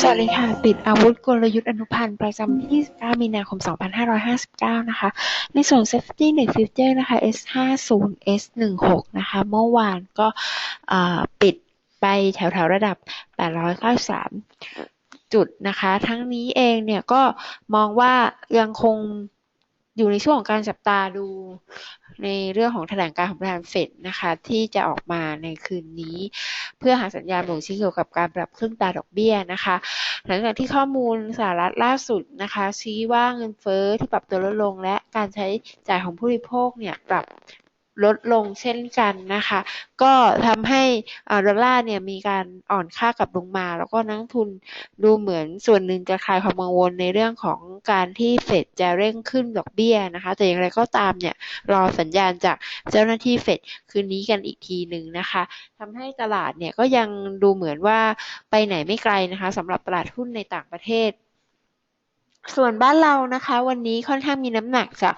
สวัสดีค่ะปิดอาวุธกลยุทธ์อนุพันธ์ประจำที่29 มีนาคม 2559 นะคะ ในส่วน Safety 1 Future นะคะ S50 S16 นะคะ เมื่อวานก็ปิดไปแถวแถวระดับ 893 จุดนะคะ ทั้งนี้เองเนี่ยก็มองว่ายังคงอยู่ในช่วงของการจับตาดู ในเรื่องของแถลงการของประธานเฟดนะคะ ที่จะออกมาในคืนนี้ เพื่อหาสัญญาณบ่งชี้เกี่ยวกับการปรับขึ้นตาดอกเบี้ยนะคะ หลังจากที่ข้อมูลสหรัฐล่าสุดนะคะ ชี้ว่าเงินเฟ้อที่ปรับตัวลดลงและการใช้จ่ายของผู้บริโภคเนี่ยปรับ ลดลงเช่นกันนะคะ ก็ทำให้ดอลลาร์เนี่ยมีการอ่อนค่ากลับลงมา แล้วก็นักทุนดูเหมือนส่วนหนึ่งจะคลายความกังวลในเรื่องของการที่เฟดจะเร่งขึ้นดอกเบี้ยนะคะ แต่อย่างไรก็ตามเนี่ยรอสัญญาณจากเจ้าหน้าที่เฟดคืนนี้กันอีกทีหนึ่งนะคะทำให้ตลาดเนี่ยก็ยังดูเหมือนว่าไปไหนไม่ไกลนะคะสำหรับตลาดหุ้นในต่างประเทศ ส่วนบ้านเรานะคะ วันนี้ค่อนข้างมีน้ำหนักจาก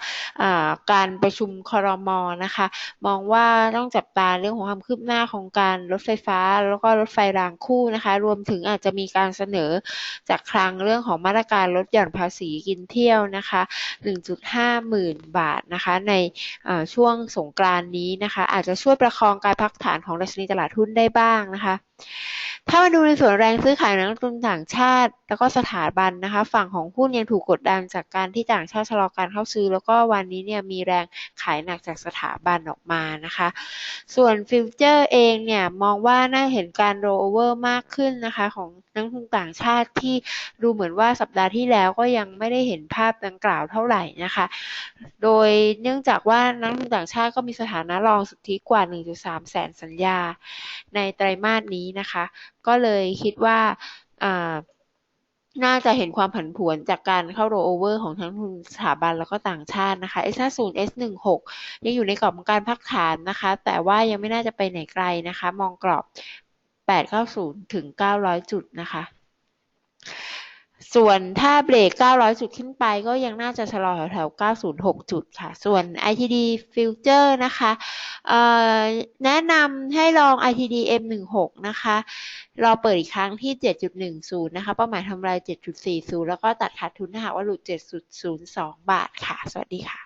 การประชุมคอรมอนะคะ มองว่าต้องจับตาเรื่องของความคืบหน้าของการรถไฟฟ้า แล้วก็รถไฟรางคู่นะคะ รวมถึงอาจจะมีการเสนอจากคลังเรื่องของมาตรการลดหย่อนภาษีกินเที่ยวนะคะ 1.5 หมื่นบาทนะคะ ในช่วงสงกรานนี้นะคะ อาจจะช่วยประคองการพักฐานของดัชนีตลาดหุ้นได้บ้างนะคะ ถ้ามาดูในส่วนแรงซื้อขายนักลงทุนต่างชาติ แล้วก็สถาบันนะคะ ฝั่งของหุ้นยังถูกกดดันจากการที่ต่างชาติชะลอการเข้าซื้อ แล้วก็วันนี้เนี่ยมีแรงขายหนักจากสถาบันออกมานะคะ ส่วนฟิวเจอร์เองเนี่ยมองว่าน่าเห็นการโรเวอร์มากขึ้นนะคะของนักลงทุนต่างชาติที่ดูเหมือนว่าสัปดาห์ที่แล้วก็ยังไม่ได้เห็นภาพดังกล่าวเท่าไหร่นะคะ โดยเนื่องจากว่านักลงทุนต่างชาติก็มีสถานะรองสุทธิกว่า 1.3 แสนสัญญา ในไตรมาสนี้นะคะ ก็เลยคิดว่าน่าจะเห็นความผันผวนจากการเข้าโรเวอร์ของทั้งทุนสถาบันแล้วก็ต่างชาตินะคะ S50 S16 ยังอยู่ในกรอบของการพักฐานนะคะ แต่ว่ายังไม่น่าจะไปไหนไกลนะคะ มองกรอบ 890 ถึง 900 จุดนะคะ ส่วนถ้าเบรก 900 จุดขึ้นไปก็ยังน่าจะชะลอแถวๆ 906 จุดค่ะ ส่วน ITD Future นะคะ แนะนำให้ลอง ITD M16 นะคะ รอเปิดอีกครั้งที่ 7.10 นะคะ เป้าหมายทำราย 7.40 แล้วก็ตัดขาดทุนถ้าหากว่าหลุด 7.02 บาทค่ะ สวัสดีค่ะ